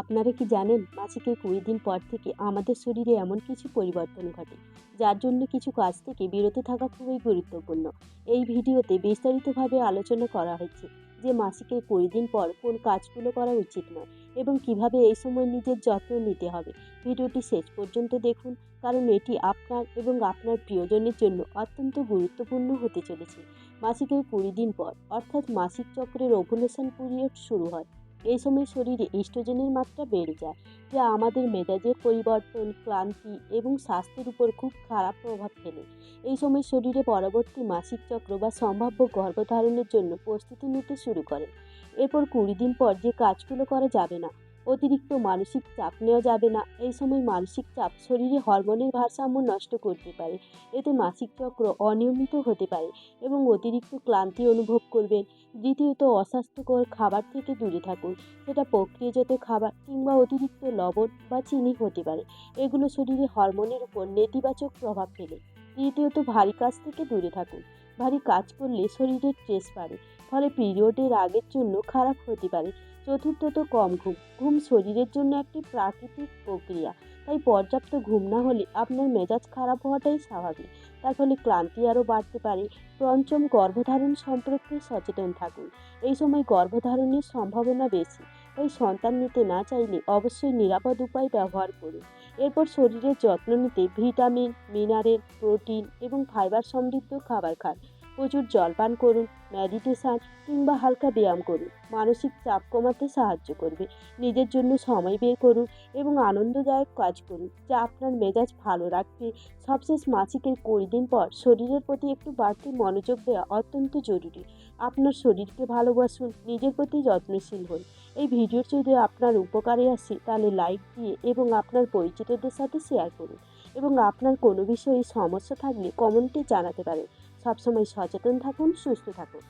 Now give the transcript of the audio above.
আপনারা কি জানেন মাসিকের কুড়ি দিন পর থেকে আমাদের শরীরে এমন কিছু পরিবর্তন ঘটে, যার জন্য কিছু কাজ থেকে বিরত থাকা খুবই গুরুত্বপূর্ণ। এই ভিডিওতে বিস্তারিতভাবে আলোচনা করা হয়েছে যে মাসিকের কুড়ি দিন পর কোন কাজগুলো করা উচিত নয় এবং কীভাবে এই সময় নিজের যত্ন নিতে হবে। ভিডিওটি শেষ পর্যন্ত দেখুন, কারণ এটি আপনার এবং আপনার প্রিয়জনের জন্য অত্যন্ত গুরুত্বপূর্ণ হতে চলেছে। মাসিকের কুড়ি দিন পর, অর্থাৎ মাসিক চক্রের ওভুলেশন পিরিয়ড শুরু হয়। এই সময় শরীরে ইস্ট্রোজেনের মাত্রা বেড়ে যায়, যা আমাদের মেজাজের পরিবর্তন, ক্লান্তি এবং স্বাস্থ্যের উপর খুব খারাপ প্রভাব ফেলে। এই সময় শরীরে পরবর্তী মাসিক চক্র বা সম্ভাব্য গর্ভধারণের জন্য প্রস্তুতি নিতে শুরু করে। এরপর কুড়ি দিন পর যে কাজগুলো করা যাবে না অতিরিক্ত মানসিক চাপ নেওয়া যাবে না। এই সময় মানসিক চাপ শরীরে হরমোনের ভারসাম্য নষ্ট করতে পারে। এতে মাসিক চক্র অনিয়মিত হতে পারে এবং অতিরিক্ত ক্লান্তি অনুভব করবেন। দ্বিতীয়ত, অস্বাস্থ্যকর খাবার থেকে দূরে থাকুন। সেটা প্রক্রিয়াজাত খাবার কিংবা অতিরিক্ত লবণ বা চিনি হতে পারে। এগুলো শরীরে হরমোনের উপর নেতিবাচক প্রভাব ফেলে। তৃতীয়ত, ভারী কাজ থেকে দূরে থাকুন। ভারী কাজ করলে শরীরের স্ট্রেস বাড়ে, ফলে পিরিয়ডের আগের জন্য খারাপ হতে পারে। চতুর্থত কম ঘুম। ঘুম শরীরের জন্য একটি প্রাকৃতিক প্রক্রিয়া। তাই পর্যাপ্ত ঘুম না হলে আপনার মেজাজ খারাপ হওয়াটাই স্বাভাবিক। তার ফলে ক্লান্তি আরও বাড়তে পারে। পঞ্চম গর্ভধারণ সম্পর্কে সচেতন থাকুন। এই সময় গর্ভধারণের সম্ভাবনা বেশি। তাই সন্তান নিতে না চাইলে অবশ্যই নিরাপদ উপায় ব্যবহার করুন। এরপর শরীরের যত্ন নিতে ভিটামিন, মিনারেল, প্রোটিন এবং ফাইবার সমৃদ্ধ খাবার খান। প্রচুর জলপান করুন মেডিটেশান কিংবা হালকা ব্যায়াম করুন। মানসিক চাপ কমাতে সাহায্য করবে। নিজের জন্য সময় বের করুন এবং আনন্দদায়ক কাজ করুন। যা আপনার মেজাজ ভালো রাখবে। সবশেষ মাসিকের কুড়ি দিন পর শরীরের প্রতি একটু বাড়তি মনোযোগ দেওয়া অত্যন্ত জরুরি। আপনার শরীরকে ভালোবাসুন, নিজের প্রতি যত্নশীল হন। এই ভিডিওর যদি আপনার উপকারে আসে, তাহলে লাইক দিয়ে এবং আপনার পরিচিতদের সাথে শেয়ার করুন। এবং আপনার কোনো বিষয়ে সমস্যা থাকলে কমেন্টে জানাতে পারেন। সবসময় সচেতন থাকুন সুস্থ থাকুন।